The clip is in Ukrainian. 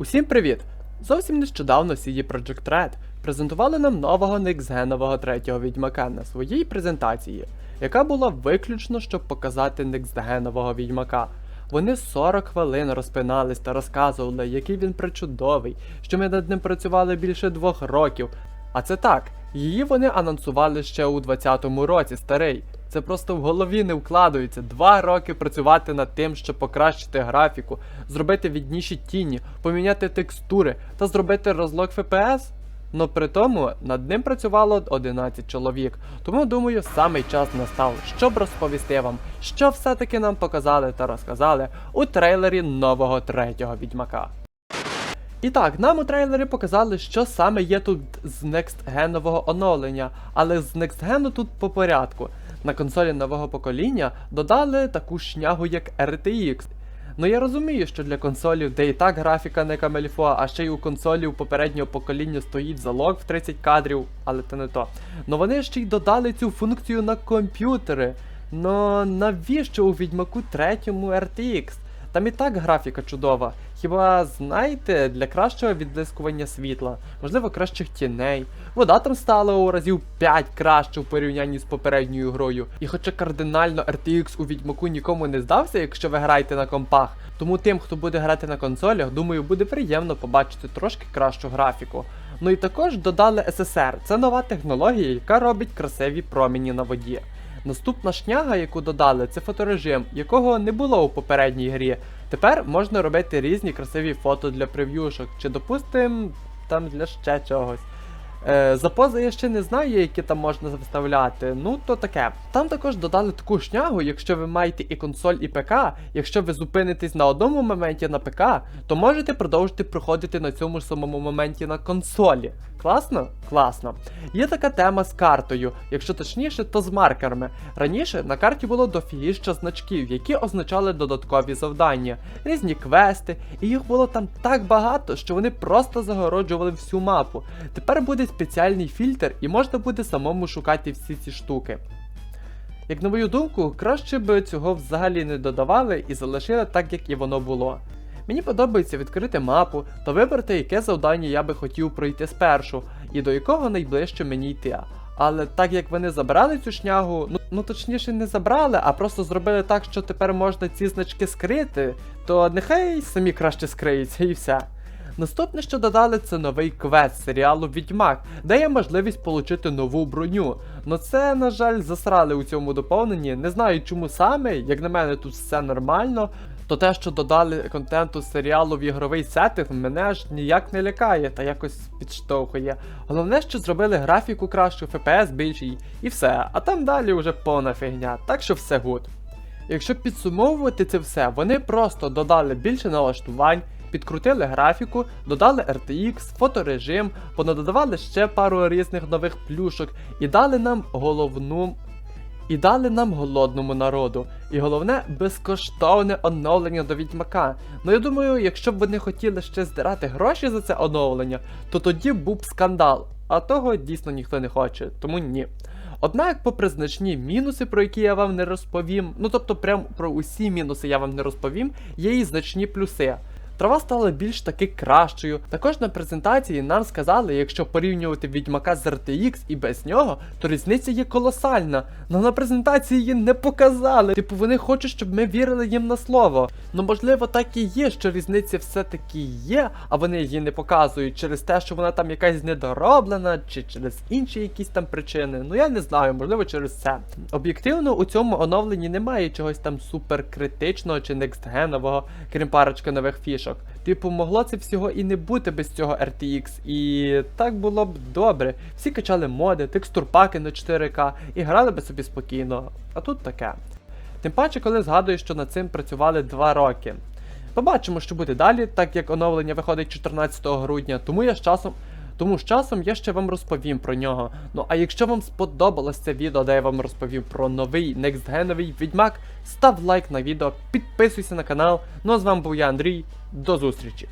Усім привіт! Зовсім нещодавно CD Projekt Red презентували нам нового некстгенового третього відьмака на своїй презентації, яка була виключно, щоб показати некстгенового відьмака. Вони 40 хвилин розпинались та розказували, який він причудовий, що ми над ним працювали більше двох років. А це так, її вони анонсували ще у 20-му році, старий. Це просто в голові не вкладається. Два роки працювати над тим, щоб покращити графіку, зробити відніші тіні, поміняти текстури та зробити розлог FPS. Но при тому над ним працювало 11 чоловік. Тому думаю, самий час настав, щоб розповісти вам, що все-таки нам показали та розказали у трейлері нового третього відьмака. І так, нам у трейлері показали, що саме є тут з некстгенового оновлення, але з некстгену тут по порядку. На консолі нового покоління додали таку шнягу, як RTX. Ну я розумію, що для консолів, де і так графіка не камельфо, а ще й у консолів попереднього покоління стоїть залог в 30 кадрів, але це не то. Ну вони ще й додали цю функцію на комп'ютери. Ну навіщо у відьмаку третьому RTX? Там і так графіка чудова. Хіба знаєте, для кращого відблискування світла, можливо, кращих тіней. Вода там стала у разів 5 краще в порівнянні з попередньою грою. І хоча кардинально RTX у відьмаку нікому не здався, якщо ви граєте на компах, тому тим, хто буде грати на консолях, думаю, буде приємно побачити трошки кращу графіку. Ну і також додали SSR. Це нова технологія, яка робить красиві промені на воді. Наступна шняга, яку додали, це фоторежим, якого не було у попередній грі. Тепер можна робити різні красиві фото для прев'юшок, чи допустим, там для ще чогось. Е, за пози я ще не знаю, які там можна вставляти. Ну то таке. Там також додали таку шнягу, якщо ви маєте і консоль, і ПК. Якщо ви зупинитесь на одному моменті на ПК, то можете продовжити проходити на цьому ж самому моменті на консолі. Класно? Класно. Є така тема з картою, якщо точніше, то з маркерами. Раніше на карті було дофігіща значків, які означали додаткові завдання, різні квести, і їх було там так багато, що вони просто загороджували всю мапу. Тепер буде спеціальний фільтр, і можна буде самому шукати всі ці штуки. Як на мою думку, краще би цього взагалі не додавали і залишили так, як і воно було. Мені подобається відкрити мапу та вибрати, яке завдання я би хотів пройти спершу, і до якого найближче мені йти. Але так як вони забрали цю шнягу, ну, ну точніше не забрали, а просто зробили так, що тепер можна ці значки скрити, то нехай самі краще скриються і все. Наступне, що додали, це новий квест серіалу Відьмак, де є можливість отримати нову броню. Но це, на жаль, засрали у цьому доповненні. Не знаю чому саме, як на мене, тут все нормально. То те, що додали контенту серіалу в ігровий сеттинг, мене аж ніяк не лякає та якось підштовхує. Головне, що зробили графіку кращу, FPS більший, і все. А там далі вже повна фігня, так що все гуд. Якщо підсумовувати це все, вони просто додали більше налаштувань, підкрутили графіку, додали RTX, фоторежим, понадодавали ще пару різних нових плюшок і дали нам головну. І дали нам голодному народу. І головне безкоштовне оновлення до відьмака. Ну я думаю, якщо б вони хотіли ще здирати гроші за це оновлення, то тоді був б скандал. А того дійсно ніхто не хоче, тому ні. Однак, попри значні мінуси, про які я вам не розповім, ну тобто прям про усі мінуси я вам не розповім, є і значні плюси. Трава стала більш таки кращою. Також на презентації нам сказали, якщо порівнювати відьмака з RTX і без нього, то різниця є колосальна. Но на презентації її не показали. Типу вони хочуть, щоб ми вірили їм на слово. Ну можливо, так і є, що різниця все-таки є, а вони її не показують через те, що вона там якась недороблена, чи через інші якісь там причини. Ну я не знаю, можливо, через це. Об'єктивно, у цьому оновленні немає чогось там суперкритичного чи некстгенового, крім парочки нових фішок. Типу, могло це всього і не бути без цього RTX, і так було б добре. Всі качали моди, текстурпаки на 4К і грали би собі спокійно. А тут таке. Тим паче, коли згадую, що над цим працювали 2 роки. Побачимо, що буде далі, так як оновлення виходить 14 грудня, тому я з часом. Тому з часом я ще вам розповім про нього. Ну а якщо вам сподобалось це відео, де я вам розповів про новий некстгеновий відьмак, став лайк на відео, підписуйся на канал. Ну а з вами був я, Андрій. До зустрічі!